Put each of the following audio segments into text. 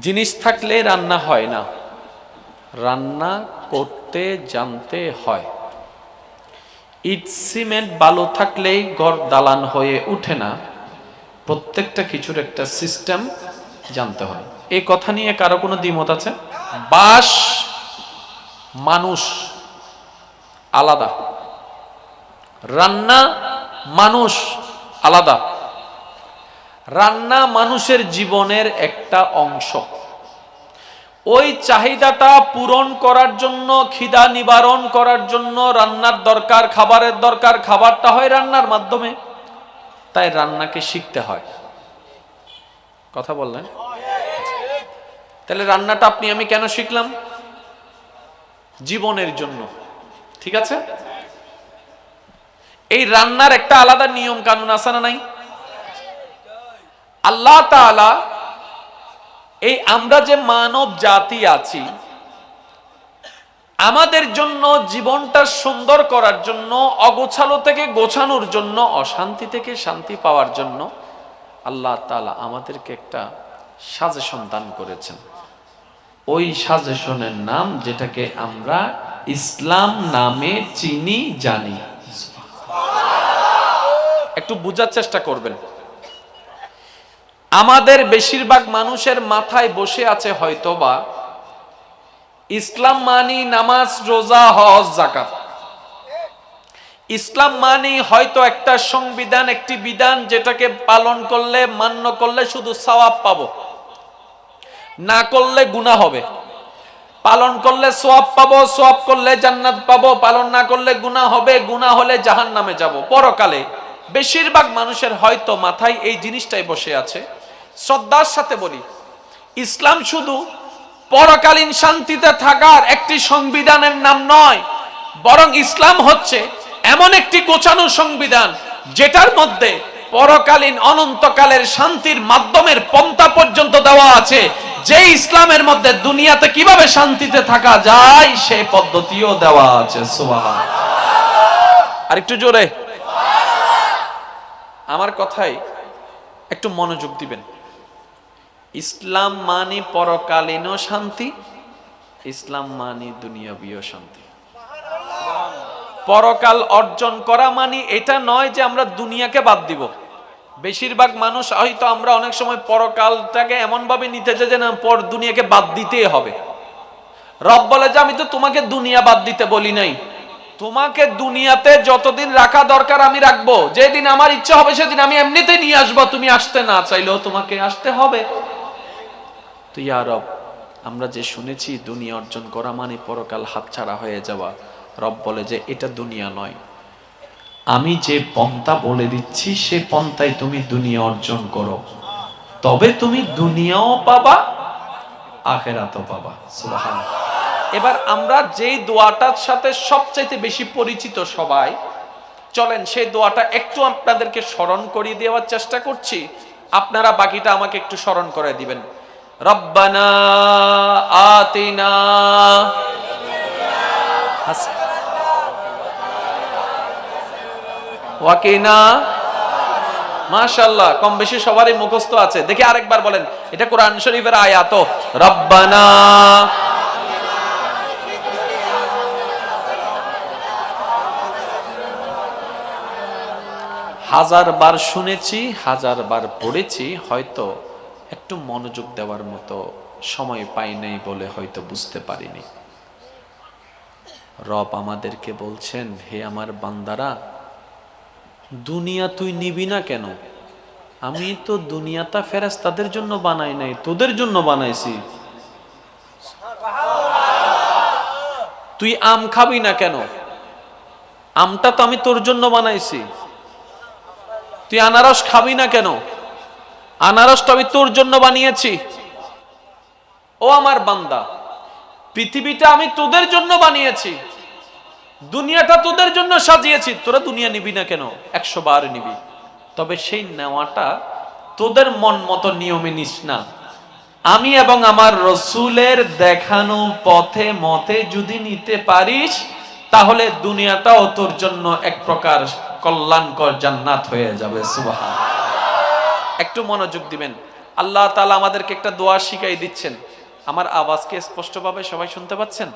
জিনিস থাকলে রান্না হয় না। রান্না করতে, জানতে হয়। ইট, সিমেন্ট, বালু থাকলেই ঘর দালান হয়ে উঠে না। প্রত্যেকটা কিছুর একটা সিস্টেম জানতে হয়। এই কথা নিয়ে কারও কোনো দ্বিমত আছে? বাস মানুষ আলাদা। রান্না মানুষ আলাদা। রান্না মানুষের জীবনের একটা অংশ। ওই চাহিদাটা পূরণ করার জন্য, খিদা নিবারণ করার জন্য, রান্নার দরকার, খাবারের দরকার, খাবারটা হয় রান্নার মাধ্যমে। তাই রান্নাকে শিখতে হয়। কথা বললেন? তাহলে রান্নাটা আপনি, আমি কেন শিখলাম? জীবনের জন্য। ঠিক আছে? এই রান্নার একটা আলাদা নিয়ম কানুন আছে না নাই? আল্লাহ তাআলা, এই আমরা যে মানব জাতি আছি, আমাদের জন্য জীবনটা সুন্দর করার জন্য, অগোছালো থেকে গোছানোর জন্য, অশান্তি থেকে শান্তি পাওয়ার জন্য আল্লাহ তাআলা আমাদেরকে একটা সাজেশন দান করেছেন। ওই সাজেশনের নাম যেটাকে আমরা ইসলাম নামে চিনি, জানি। একটু বোঝার চেষ্টা করবেন। আমাদের বেশিরভাগ মানুষের মাথায় বসে আছে হয়তোবা ইসলাম মানি নামাজ, রোজা, হজ জাকাত ইসলাম মানি হয়তো একটা সংবিধান, একটি বিধান যেটাকে পালন করলে, মান্য করলে শুধু সওয়াব পাবো। না করলে গুনাহ হবে। পালন করলে সোয়াব পাবো সোয়াব করলে জান্নাত পাবো, পালন না করলে গুনাহ হবে, গুনাহ হলে জাহান নামে যাব। পরকালে বেশিরভাগ মানুষের হয়তো মাথায় এই জিনিসটাই বসে আছে। শ্রদ্ধার সাথে বলি, ইসলাম শুধু পরকালীন শান্তিতে থাকার একটি সংবিধানের নাম নয়, বরং ইসলাম হচ্ছে এমন একটি গোছানো সংবিধান যেটার মধ্যে পরকালীন অনন্তকালের শান্তির মাধ্যমের পন্থা পর্যন্ত দেওয়া আছে। যে ইসলামের মধ্যে দুনিয়াতে কীভাবে শান্তিতে থাকা যায় সেই পদ্ধতিও দেওয়া আছে। আর একটু জোরে। আমার কথাই একটু মনোযোগ দিবেন। ইসলাম মানে পরকালীনও শান্তি, ইসলাম মানে দুনিয়াবীয় শান্তি। পরকাল অর্জন করা মানে এটা নয় যে আমরা দুনিয়াকে বাদ দিব। বেশিরভাগ মানুষ হয়তো আমরা অনেক সময় পরকালটাকে এমন ভাবে নিতে চাই যে না, পর দুনিয়াকে বাদ দিতেই হবে। রব বলে যে, আমি তো তোমাকে দুনিয়া বাদ দিতে বলি নাই। তোমাকে দুনিয়াতে যতদিন রাখা দরকার আমি রাখব। যেদিন আমার ইচ্ছা হবে সেদিন আমি এমনিতেই নিয়ে আসব। তুমি আসতে না চাইলেও তোমাকে আসতে হবে। তো ইয়া রব, আমরা যে শুনেছি দুনিয়া অর্জন করা মানে পরকাল হাতছাড়া হয়ে যাওয়া। রব বলে যে এটা দুনিয়া নয়। আমি যে পন্থা বলে দিচ্ছি, সে পন্থায় তুমি দুনিয়া অর্জন করো। তবে তুমি দুনিয়াও পাবা, আখেরাতও পাবা। সুবহানাল্লাহ। এবার আমরা যেই দোয়াটার সাথে সবচাইতে বেশি পরিচিত সবাই, চলেন সেই দোয়াটা একটু আপনাদেরকে স্মরণ করিয়ে দেওয়ার চেষ্টা করছি। আপনারা বাকিটা আমাকে একটু স্মরণ করে দিবেন। মাশাল্লাহ কম বেশি সবারই মুখস্থ আছে। দেখি আরেকবার বলেন, এটা কোরআন শরীফের আয়াত। রব্বানা। হাজার বার শুনেছি হাজার বার পড়েছি, হয়তো একটু মনোযোগ দেওয়ার মতো সময় পাই নাই বলে হয়তো বুঝতে পারিনি। রব আমাদেরকে বলছেন, হে আমার বান্দারা, দুনিয়া তুই নিবি না কেন? আমি তো দুনিয়াটা ফেরাস তাদের জন্য বানাই নাই, তোদের জন্য বানাইছি। তুই আম খাবি না কেন? আমটা তো আমি তোর জন্য বানাইছি। তুই আনারস খাবি না কেন? আনারসটা আমি তোর জন্য বানিয়েছি। ও আমার বান্দা, পৃথিবীটা আমি তোদের জন্য বানিয়েছি। দুনিয়াটা তোদের জন্য সাজিয়েছি। তোরা দুনিয়া নিবি না কেন? একশো বার নিবি। তবে সেই নেওয়াটা তোদের মন মতো নিয়মে নিস না। আমি এবং আমার রসুলের দেখানো পথে মতে যদি নিতে পারিস, তাহলে দুনিয়াটাও তোর জন্য এক প্রকার কল্যাণকর জান্নাত হয়ে যাবে। সুবহান। একটু মনোযোগ দিবেন। আল্লাহ তালা আমাদেরকে একটা দোয়া শিখাই দিচ্ছেন। আমার আওয়াজকে স্পষ্টভাবে সবাই শুনতে পাচ্ছেন?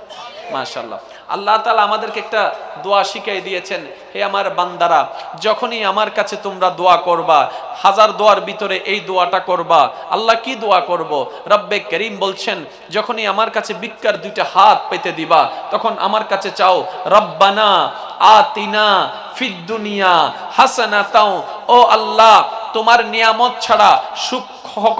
মাশাল্লাহ আল্লাহ তাআলা আমাদেরকে একটা দোয়া শিখাই দিয়েছেন, হে আমার বান্দারা, যখনই আমার কাছে তোমরা দোয়া করবা, হাজার দোয়ার ভিতরে এই দোয়াটা করবা, আল্লাহ কি দোয়া করব? রব্বে করিম বলছেন, যখনই আমার কাছে বিক্কার দুইটা হাত পেতে দিবা, তখন আমার কাছে চাও, রব্বানা আতিনা ফিদ দুনিয়া হাসানাতাও, ও আল্লাহ, তোমার নিয়ামত ছাড়া সুখ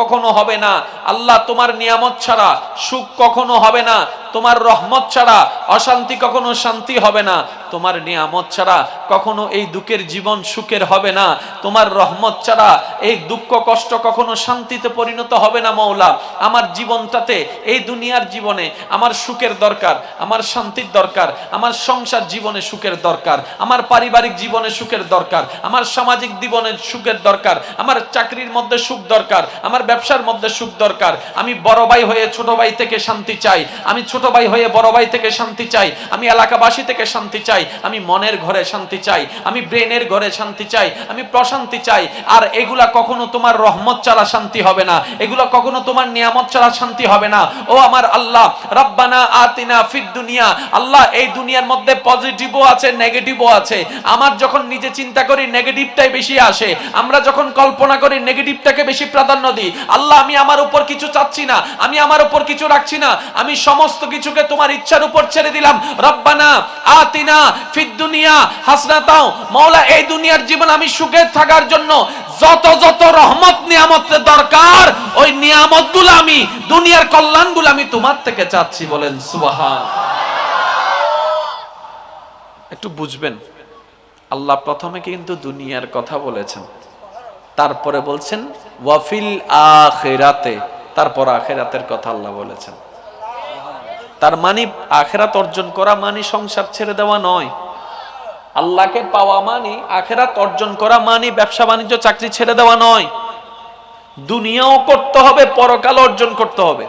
কখনো হবে না, আল্লাহ, তোমার নিয়ামত ছাড়া সুখ কখনো হবে না তোমার রহমত ছাড়া অশান্তি কখনো শান্তি হবে না। তোমার নিয়ামত ছাড়া কখনো এই দুঃখের জীবন সুখের হবে না। তোমার রহমত ছাড়া এই দুঃখ কষ্ট কখনো শান্তিতে পরিণত হবে না মৌলা আমার জীবনটাতে, এই দুনিয়ার জীবনে আমার সুখের দরকার, আমার শান্তির দরকার, আমার সংসার জীবনে সুখের দরকার, আমার পারিবারিক জীবনে সুখের দরকার, আমার সামাজিক জীবনে সুখের দরকার, আমার চাকরির মধ্যে সুখ দরকার, আমার ব্যবসার মধ্যে সুখ দরকার। আমি বড় ভাই হয়ে ছোট ভাই থেকে শান্তি চাই। আমি ছোট ভাই হয়ে বড় ভাই থেকে শান্তি চাই। আমি এলাকাবাসী থেকে শান্তি চাই। আমি মনের ঘরে শান্তি চাই। আমি ব্রেনের ঘরে শান্তি চাই। আমি প্রশান্তি চাই। আর এগুলা কখনো তোমার রহমত ছাড়া শান্তি হবে না। এগুলা কখনো তোমার নিয়ামত ছাড়া শান্তি হবে না। ও আমার আল্লাহ, রব্বানা আতিনা ফিদ দুনিয়া। আল্লাহ, এই দুনিয়ার মধ্যে পজিটিভও আছে নেগেটিভও আছে। আমার যখন নিজে চিন্তা করি নেগেটিভটাই বেশি আসে। আমরা যখন কল্পনা করি নেগেটিভটাকে বেশি প্রাধান্য দিই। আল্লাহ, আমি আমার উপর কিছু চাচ্ছি না। আমি আমার উপর কিছু রাখছি না। আমি সমস্ত কিছুকে তোমার ইচ্ছার উপর ছেড়ে দিলাম, রব্বানা আতিনা ফিদ দুনিয়া হাসনাতাও। মাওলা, এই দুনিয়ার জীবন আমি সুখে থাকার জন্য যত যত রহমত, নিয়ামতের দরকার, ওই নিয়ামতগুলো আমি, দুনিয়ার কল্যাণগুলো আমি তোমার থেকে চাচ্ছি বলেন, সুবহান। একটু বুঝবেন, আল্লাহ প্রথমে কিন্তু দুনিয়ার কথা বলেছেন, তারপরে বলছেন ওয়াফিল আখেরাতে। তারপর আখেরাতের কথা আল্লাহ বলেছেন। তার মানে আখেরাত অর্জন করা মানে সংসার ছেড়ে দেওয়া নয়। আল্লাহকে পাওয়া মানে আখেরাত অর্জন করা মানে ব্যবসা বাণিজ্য, চাকরি ছেড়ে দেওয়া নয়। দুনিয়াও করতে হবে, পরকাল অর্জন করতে হবে।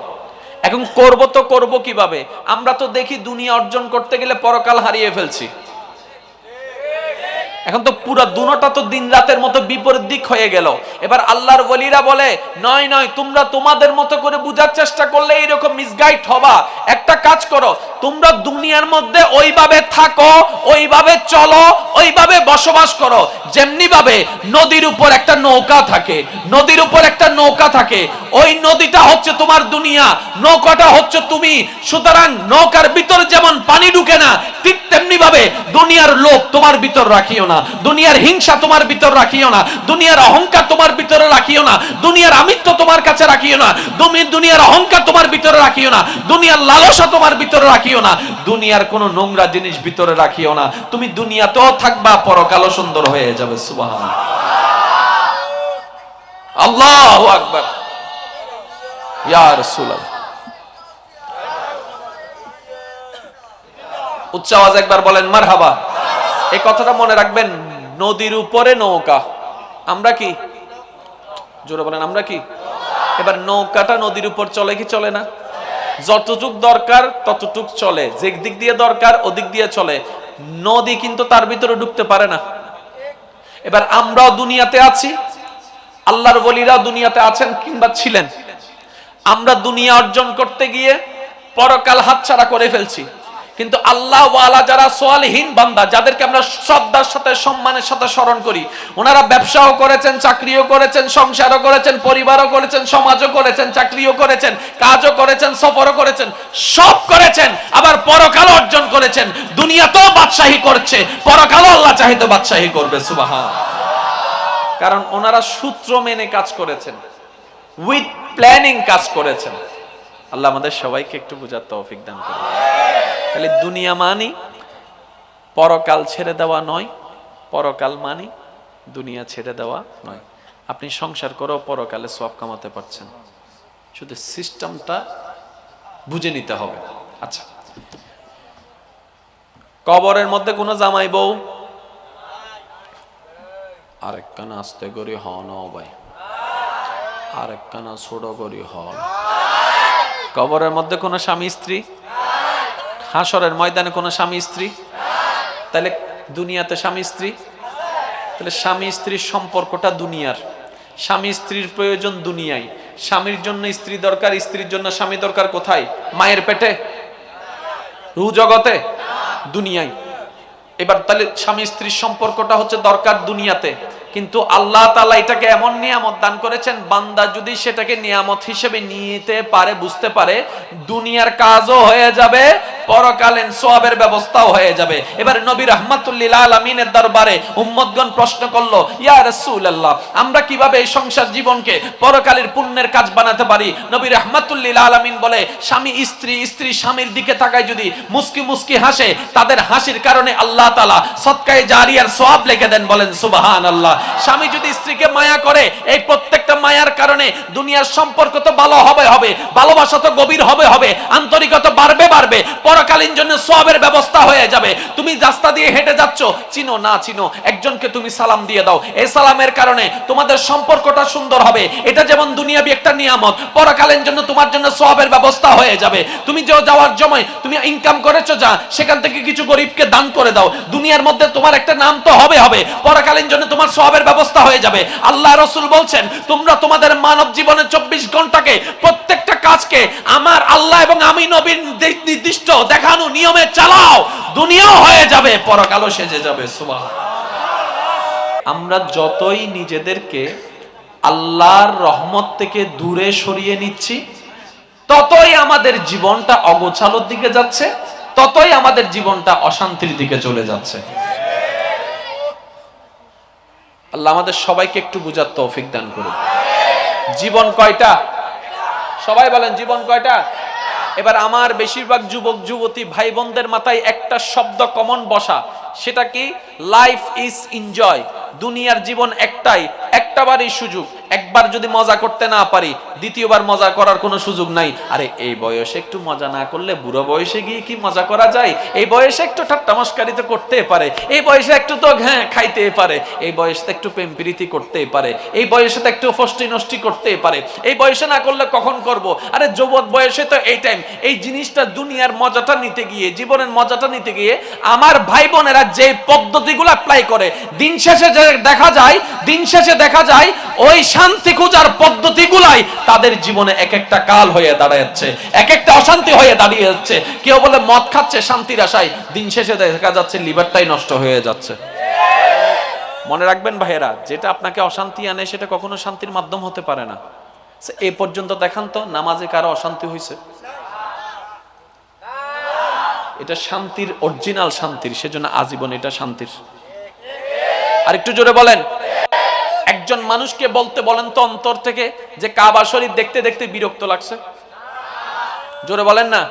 এখন করব তো করব কীভাবে? আমরা তো দেখি দুনিয়া অর্জন করতে গেলে পরকাল হারিয়ে ফেলছি। এখন তো পুরো দুনোটা তো দিন রাতের মতো বিপরীত দিক হয়ে গেল। এবার আল্লাহর বলিরা বলে, নয় নয়, তোমরা তোমাদের মতো করে বুঝার চেষ্টা করলে এইরকম মিসগাইড হবা। একটা কাজ করো, তোমরা দুনিয়ার মধ্যে ওইভাবে থাকো, ওইভাবে চলো, ওইভাবে বসবাস করো। যেমনি ভাবে নদীর উপর একটা নৌকা থাকে, নদীর উপর একটা নৌকা থাকে, ওই নদীটা হচ্ছে তোমার দুনিয়া, নৌকাটা হচ্ছে তুমি। সুতরাং নৌকার ভিতর যেমন পানি ঢুকে না, ঠিক তেমনি ভাবে দুনিয়ার লোক তোমার ভিতর রাখিও না। দুনিয়ার হিংসা তোমার ভিতর রাখিও না। দুনিয়ার অহংকার তোমার ভিতরে রাখিও না। দুনিয়ার আমিত্ব তোমার কাছে রাখিও না। তুমি দুনিয়ার অহংকার তোমার ভিতরে রাখিও না। দুনিয়ার লালসা তোমার ভিতরে রাখিও না। দুনিয়ার কোন নোংরা জিনিস ভিতরে রাখিও না। তুমি দুনিয়াতেও থাকবা, পরকালও সুন্দর হয়ে যাবে। সুবহান আল্লাহু আকবার। ইয়া রাসূলুল্লাহ। উচ্চ আওয়াজ একবার বলেন, মারহাবা। এই কথাটা মনে রাখবেন, নদীর উপরে নৌকা। আমরা কি? জোরে বলেন, আমরা কি? এবার নৌকাটা নদীর উপর চলে কি চলে না? যতটুক দরকার, ততটুক চলে। যে দিক দিয়ে দরকার, ওদিক দিয়ে চলে। নদী কিন্তু তার ভিতরে ঢুকতে পারে না। এবার আমরাও দুনিয়াতে আছি। আল্লাহর বলিরা দুনিয়াতে আছেন কিংবা ছিলেন। আমরা দুনিয়া অর্জন করতে গিয়ে পরকাল হাতছাড়া করে ফেলছি। কিন্তু আল্লাহ ওয়ালা যারা সোয়ালহীন বান্দা, যাদেরকে আমরা শ্রদ্ধার সাথে, সম্মানের সাথে স্মরণ করি, ওনারা ব্যবসাও করেছেন, চাকরিও করেছেন, সংসারও করেছেন, পরিবারও করেছেন, সমাজও করেছেন, চাকরিও করেছেন, কাজও করেছেন, সফরও করেছেন, সব করেছেন, আবার পরকাল অর্জন করেছেন। দুনিয়াতেও বাদশাহী করছে, পরকালও আল্লাহ চাহিদা বাদশাহী করবে সুবাহা কারণ ওনারা সূত্র মেনে কাজ করেছেন উইথ প্ল্যানিং কাজ করেছেন। আল্লাহ আমাদের সবাইকে একটু বোঝার তৌফিক দান করুন। তাহলে দুনিয়া মানি, পরকাল ছেড়ে দেওয়া নয়, পরকাল মানি, দুনিয়া ছেড়ে দেওয়া নয়। আপনি সংসার করেও পরকালে সব কামাতে পারছেন। শুধু সিস্টেমটা বুঝে নিতে হবে। আচ্ছা। কবরের মধ্যে কোনো জামাই বউ? আরেক কানা আস্তে করি হ ন ভাই। আরেক কানা ছোট করি হ কবরের মধ্যে কোনো স্বামী স্ত্রী? হাসরের ময়দানে কোনো স্বামী স্ত্রী? তাহলে দুনিয়াতে স্বামী স্ত্রী? তাহলে স্বামী স্ত্রীর সম্পর্কটা দুনিয়ার। স্বামী স্ত্রীর প্রয়োজন দুনিয়ায়। স্বামীর জন্য স্ত্রী দরকার, স্ত্রীর জন্য স্বামী দরকার কোথায়? মায়ের পেটে? রু জগতে? দুনিয়ায়। এবার তাহলে স্বামী স্ত্রীর সম্পর্কটা হচ্ছে দরকার দুনিয়াতে। কিন্তু আল্লাহ তালা এটাকে এমন নিয়ামত দান করেছেন, বান্দা যদি সেটাকে নিয়ামত হিসেবে নিতে পারে, বুঝতে পারে, দুনিয়ার কাজও হয়ে যাবে পরকালীন সোয়াবের ব্যবস্থাও হয়ে যাবে। এবার নবী রহমাতুল্লিল আলমিনের দরবারে উম্মদগণ প্রশ্ন করল, ইয়া রাসূলুল্লাহ, আমরা কীভাবে এই সংসার জীবনকে পরকালের পুণ্যের কাজ বানাতে পারি? নবী রহমাতুল্লিল আলমিন বলে, স্বামী, স্ত্রী স্ত্রী স্বামীর দিকে তাকায় যদি মুস্কি মুস্কি হাসে, তাদের হাসির কারণে আল্লাহ তালা সৎকায় জারিয়ার সোয়াব লিখে দেন বলেন সুবাহান আল্লাহ স্বামী যদি স্ত্রীকে মায়া করে, এই প্রত্যেকটা মায়ার কারণে দুনিয়ার সম্পর্ক তো ভালো হবে হবে, ভালোবাসা তো গভীর হবে হবে, আন্তরিকতা বাড়বে বাড়বে পরকালীন জন্য সোয়াবের ব্যবস্থা হয়ে যাবে। তুমি রাস্তা দিয়ে হেঁটে যাচ্ছ, চিনো না চিনো, একজনকে তুমি সালাম দিয়ে দাও। এই সালামের কারণে তোমাদের সম্পর্কটা সুন্দর হবে। এটা যেমন দুনিয়াবি একটা নিয়ামত, পরকালীন জন্য তোমার জন্য সোয়াবের ব্যবস্থা হয়ে যাবে। তুমি যে যাওয়ার সময় তুমি ইনকাম করেছ যা, সেখান থেকে কিছু গরিবকে দান করে দাও। দুনিয়ার মধ্যে তোমার একটা নাম তো হবে হবে, পরকালীন জন্য তোমার সবের ব্যবস্থা হয়ে যাবে। আল্লাহ রসুল বলছেন, তোমরা তোমাদের মানব জীবনে চব্বিশ ঘন্টাকে প্রত্যেকটা কাজকে আমার আল্লাহ এবং আমি নবীন নির্দিষ্ট দেখানো নিয়মে চালাও, দুনিয়াও হয়ে যাবে, পরকালও সেজে যাবে সুবাহ আমরা যতই নিজেদেরকে আল্লাহর রহমত থেকে দূরে সরিয়ে নিচ্ছি, ততই আমাদের জীবনটা অগোছালোর দিকে যাচ্ছে, ততই আমাদের জীবনটা অশান্তির দিকে চলে যাচ্ছে। আল্লাহ আমাদের সবাইকে একটু বুঝার তৌফিক দান করুন। জীবন কয়টা? সবাই বলেন, জীবন কয়টা? এবার আমার বেশিরভাগ যুবক, যুবতী ভাই বোনদের মাথায় একটা শব্দ কমন বসা। সেটা কি? লাইফ ইজ এনজয় দুনিয়ার জীবন একটাই, একটাবারই সুযোগ। একবার যদি মজা করতে না পারি, দ্বিতীয়বার মজা করার কোনো সুযোগ নাই। আরে, এই বয়সে একটু মজা না করলে বুড়ো বয়সে গিয়ে কি মজা করা যায়? এই বয়সে একটু ঠাট্টা মস্কারি তো করতে পারে। এই বয়সে একটু তো হ্যাঁ খাইতে পারে। এই বয়সে একটু প্রেম প্রীতি করতে পারে। এই বয়সে তো একটু ফষ্টি নষ্টি করতে পারে। এই বয়সে না করলে কখন করব? আরে, যুবক বয়সে তো এই টাইম এই জিনিসটা দুনিয়ার মজাটা নিতে গিয়ে, জীবনের মজাটা নিতে গিয়ে আমার ভাই বোনেরা যে পদ্ধতিগুলো অ্যাপ্লাই করে, দিন শেষে দেখা যায়, দিন শেষে দেখা যায় ওই শান্তি খোঁজার পদ্ধতিগুলাই তাদের জীবনে এক একটা কাল হয়ে দাঁড়াচ্ছে এক একটা অশান্তি হয়ে দাঁড়িয়ে যাচ্ছে কেউ বলে মদ খাচ্ছে, শান্তির আশায় দিন শেষে দেখা যাচ্ছে লিভারটাই নষ্ট হয়ে যাচ্ছে। মনে রাখবেন ভাইয়েরা, যেটা আপনাকে অশান্তি আনে, সেটা কখনো শান্তির মাধ্যম হতে পারে না। এ পর্যন্ত দেখান তো, নামাজে কারও অশান্তি হয়েছে এটা শান্তির অরিজিনাল শান্তির, সেজন্য আজীবন এটা শান্তির। আর একটু জোরে বলেন একজন মানুষকে বলতে বলেন তো অন্তর থেকে যে কাবা শরীফ দেখতে দেখতে বিরক্ত লাগছে। জোরে বলেন না?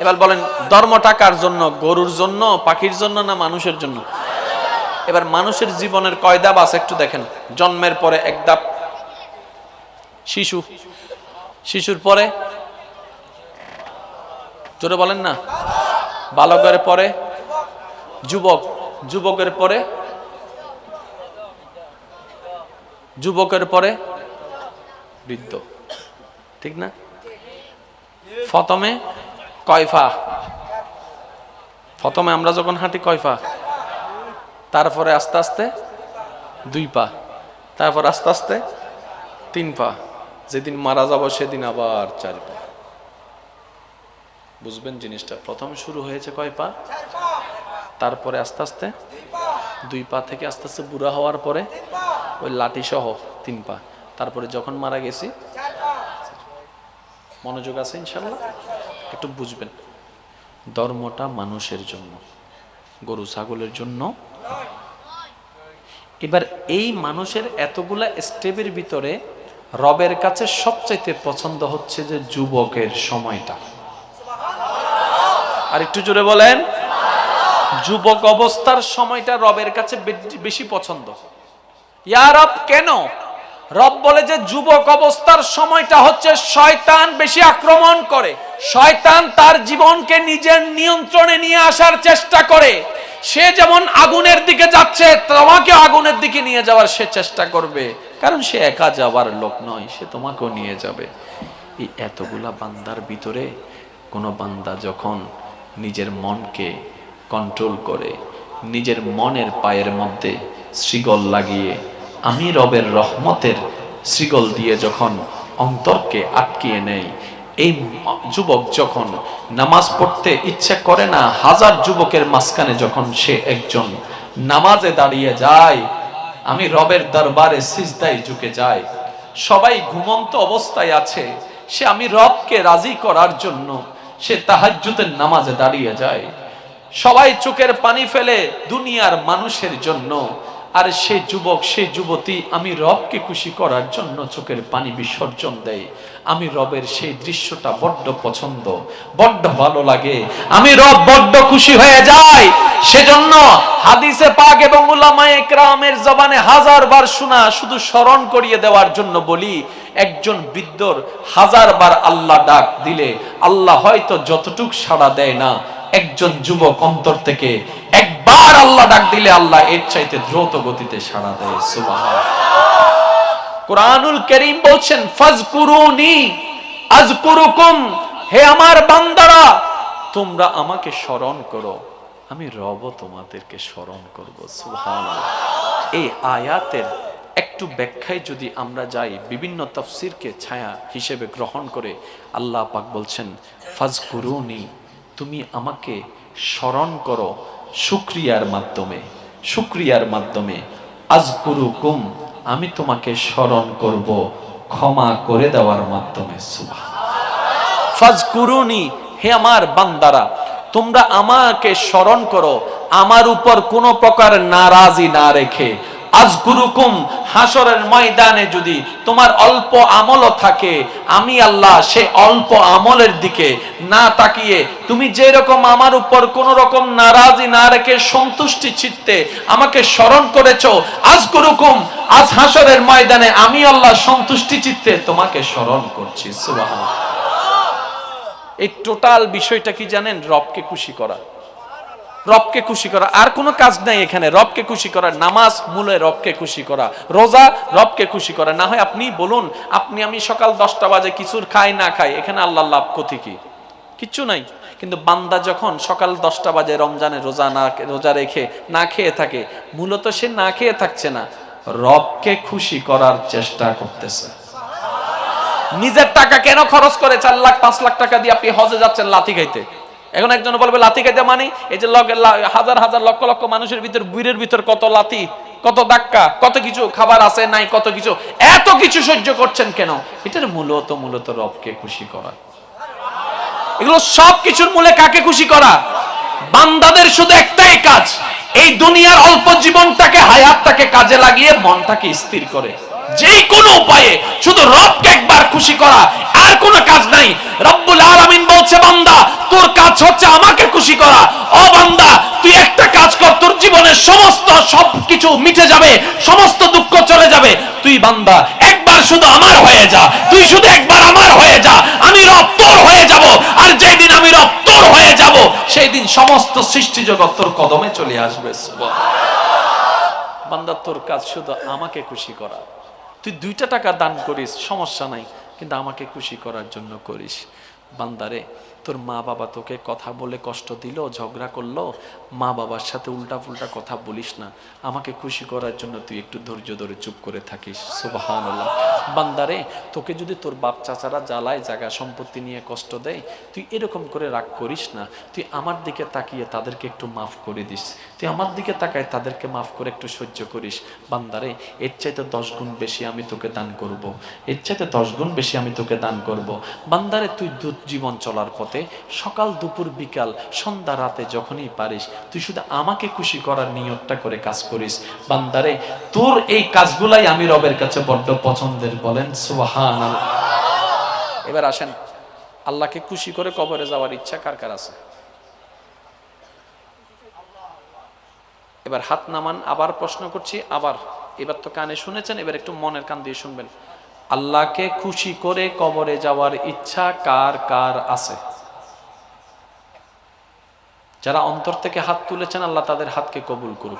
এবার বলেন ধর্মটা কার জন্য, গরুর জন্য, পাখির জন্য না মানুষের জন্য? এবার মানুষের জীবনের কয় ধাপ আছে একটু দেখেন। জন্মের পরে এক শিশু। শিশুর পরে, জোরে বলেন না? বালকের পরে, যুবক। যুবকের পরে যুবকের পরে বৃদ্ধ। ঠিক না? প্রথমে কয়ফা। প্রথমে আমরা যখন হাঁটি কয়ফা, তারপরে আস্তে আস্তে দুই পা, তারপর আস্তে আস্তে তিন পা। যেদিন মারা যাব সেদিন আবার চার পা। বুঝবেন জিনিসটা? প্রথম শুরু হয়েছে কয় পা? তারপরে আস্তে আস্তে দুই পা থেকে আস্তে আস্তে বুড়া হওয়ার পরে ওই লাঠি সহ তিন পা। তারপরে যখন মারা গেছি, মনোযোগ আছে ইনশাল্লাহ একটু বুঝবেন। ধর্মটা মানুষের জন্য, গরু ছাগলের জন্য। এবার এই মানুষের এতগুলা স্টেপের ভিতরে রবের কাছে সবচাইতে পছন্দ হচ্ছে যে যুবকের সময়টা। আর একটু জোরে বলেন। যুবক অবস্থার সময়টা রবের কাছে বেশি পছন্দ। ইয়া রব, কেন? রব বলে যে যুবক অবস্থার সময়টা হচ্ছে শয়তান বেশি আক্রমণ করে। শয়তান তার জীবনকে নিজের নিয়ন্ত্রণে নিয়ে আসার চেষ্টা করে। সে যেমন আগুনের দিকে যাচ্ছে, তোমাকে আগুনের দিকে নিয়ে যাওয়ার সে চেষ্টা করবে। কারণ সে একা যাওয়ার লোক নয়, সে তোমাকেও নিয়ে যাবে। এই এতগুলা বান্দার ভিতরে কোনো বান্দা যখন নিজের মনকে কন্ট্রোল করে, নিজের মনের পায়ের মধ্যে শ্রীগল লাগিয়ে আমি রবের রহমতের শ্রীগল দিয়ে যখন অন্তরকে আটকিয়ে নেই, এই যুবক যখন নামাজ পড়তে ইচ্ছে করে না, হাজার যুবকের মাঝখানে যখন সে একজন নামাজে দাঁড়িয়ে যায়, আমি রবের দরবারে সিজদায় ঝুঁকে যাই। সবাই ঘুমন্ত অবস্থায় আছে, সে আমি রবকে রাজি করার জন্য সে তাহাজ্জুদের নামাজে দাঁড়িয়ে যায়। সবাই চোখের পানি ফেলে দুনিয়ার মানুষের জন্য আর সে যুবক, সে যুবতী, আমি রবকে খুশি করার জন্য চোখের পানি বিসর্জন দেয় আমি রবের সেই দৃশ্যটা বড্ড পছন্দ, বড্ড ভালো লাগে। আমি রব বড্ড খুশি হয়ে যাই। সেজন্য হাদিসে পাক এবং উলামায়ে একরামের জবানে হাজার বার শোনা, শুধু স্মরণ করিয়ে দেওয়ার জন্য বলি, একজন বৃদ্ধর হাজার বার আল্লাহ ডাক দিলে, আল্লাহ হয়তো যতটুক সাড়া দেয় না, একজন যুবক অন্তর থেকে একবার আল্লাহ ডাক দিলে আল্লাহ এর চাইতে দ্রুত গতিতে সাড়া দেয় সুবহান কোরআনুল করিম বলছেন, ফাজকুরুনি, আজকুরুকুম, হে আমার বান্দারা, তোমরা আমাকে স্মরণ করো, আমি রব তোমাদেরকে স্মরণ করব, সুবহানাল্লাহ। এই আয়াতের একটু ব্যাখ্যায় যদি আমরা যাই, বিভিন্ন তফসিরকে ছায়া হিসেবে গ্রহণ করে আল্লাহ পাক বলছেন, ফাজকুরুনি, তুমি আমাকে স্মরণ করো শুক্রিয়ার মাধ্যমে শুক্রিয়ার মাধ্যমে, আজকুরুকুম, আমি তোমাকে স্মরণ করব ক্ষমা করে দেওয়ার মাধ্যমে হে আমার বান্দারা, তোমরা আমাকে স্মরণ করো, আমার উপর কোনো প্রকার নারাজি না রেখে আজগুরুকুম হাসরের ময়দানে যদি তোমার অল্প আমলও থাকে, আমি আল্লাহ সে অল্প আমলের দিকে না তাকিয়ে, তুমি যে রকম আমার উপর কোন রকম নারাজি না রেখে সন্তুষ্টি চিত্তে আমাকে স্মরণ করেছ আজ হাসরের ময়দানে আমি আল্লাহ সন্তুষ্টি চিত্তে তোমাকে স্মরণ করছি। এই টোটাল বিষয়টা কি জানেন? রবকে খুশি করা। রবকে খুশি করা। আর কোনো কাজ নাই এখানে। রবকে খুশি করা, নামাজ মূলে রবকে খুশি করা। রোজা রবকে খুশি করা। না হয় আপনি বলুন, আপনি আমি সকাল দশটা বাজে কিছুর খাই, না খাই, এখানে আল্লাহ লাভ ক্ষতি কি? কিচ্ছু নাই। কিন্তু বান্দা যখন সকাল দশটা বাজে রমজানে রোজা না রোজা রেখে না খেয়ে থাকে, মূলত সে না খেয়ে থাকছে না, রবকে খুশি করার চেষ্টা করতেছে। নিজের টাকা কেন খরচ করে চার লাখ, পাঁচ লাখ টাকা দিয়ে আপনি হজে যাচ্ছেন লাথি খাইতে? এখন একজন বলবে, লাথি খাইতে মানে? এই যে হাজার হাজার লক্ষ লক্ষ মানুষের ভিতর বুড়ের ভিতর কত লাথি, কত ধাক্কা, কত কিছু খাবার আছে, নাই, কত কিছু, এত কিছু সহ্য করছেন কেন? এটার মূলত মূলত রবকে খুশি করা। এগুলো সব কিছুর মূলে কাকে খুশি করা? বান্দাদের শুধু একটাই কাজ, এই দুনিয়ার অল্প জীবনটাকে, হায়াতটাকে কাজে লাগিয়ে মনটাকে স্থির করে। যে কোনো উপায়ে শুধু রবকে একবার খুশি করা, আর কোনো কাজ নাই। রব্বুল আলামিন বলছে, বান্দা, তোর কাজ হচ্ছে আমাকে খুশি করা। ও বান্দা, তুই একটা কাজ কর, তোর জীবনের সমস্ত সব কিছু মিটে যাবে, সমস্ত দুঃখ চলে যাবে। তুই বান্দা, একবার শুধু আমার হয়ে যা, তুই শুধু একবার আমার হয়ে যা, আমি রব তোর হয়ে যাব, আর যেই দিন আমি রব তোর হয়ে যাব সেই দিন সমস্ত সৃষ্টি জগৎ তোর কদমে চলে আসবে বান্দা, তোর কাজ শুধু আমাকে খুশি করা। তুই দুইটা টাকা দান করিস, সমস্যা নাই, কিন্তু আমাকে খুশি করার জন্য করিস। বান্দারে, তোর মা বাবা তোকে কথা বলে কষ্ট দিল, ঝগড়া করল, মা বাবার সাথে উল্টা ফুল্টা কথা বলিস না। আমাকে খুশি করার জন্য তুই একটু ধৈর্য ধরে চুপ করে থাকিস। সুবাহান বান্দারে, তোকে যদি তোর বাপ চাচারা জ্বালায় জায়গা সম্পত্তি নিয়ে কষ্ট দেয়, তুই এরকম করে রাগ করিস না। তুই আমার দিকে তাকিয়ে তাদেরকে একটু মাফ করে দিস। তুই আমার দিকে তাকায় তাদেরকে মাফ করে একটু সহ্য করিস। বান্দারে, এর চাইতে দশ গুণ বেশি আমি তোকে দান করব। এর চাইতে দশ গুণ বেশি আমি তোকে দান করব। বান্দারে, তুই দু- জীবন চলার পথে সকাল, দুপুর, বিকাল, সন্ধ্যা, রাতে যখনই পারিস, তুই শুধু আমাকে খুশি করার নিয়তটা করে কাজ করিস। বান্দারে, তোর এই কাজগুলাই আমি রবের কাছে বড্ড পছন্দের বলেন সুবাহান এবার আসেন, আল্লাহকে খুশি করে কবরে যাওয়ার ইচ্ছা কার কার আছে? এবার হাত নামান, আবার প্রশ্ন করছি, আবার। এবার তো কানে শুনেছেন, এবার একটু মনের কান দিয়ে শুনবেন। আল্লাহকে খুশি করে কবরে যাওয়ার ইচ্ছা কার কার আছে? যারা অন্তর থেকে হাত তুলেছেন, আল্লাহ তাদের হাতকে কবুল করুক।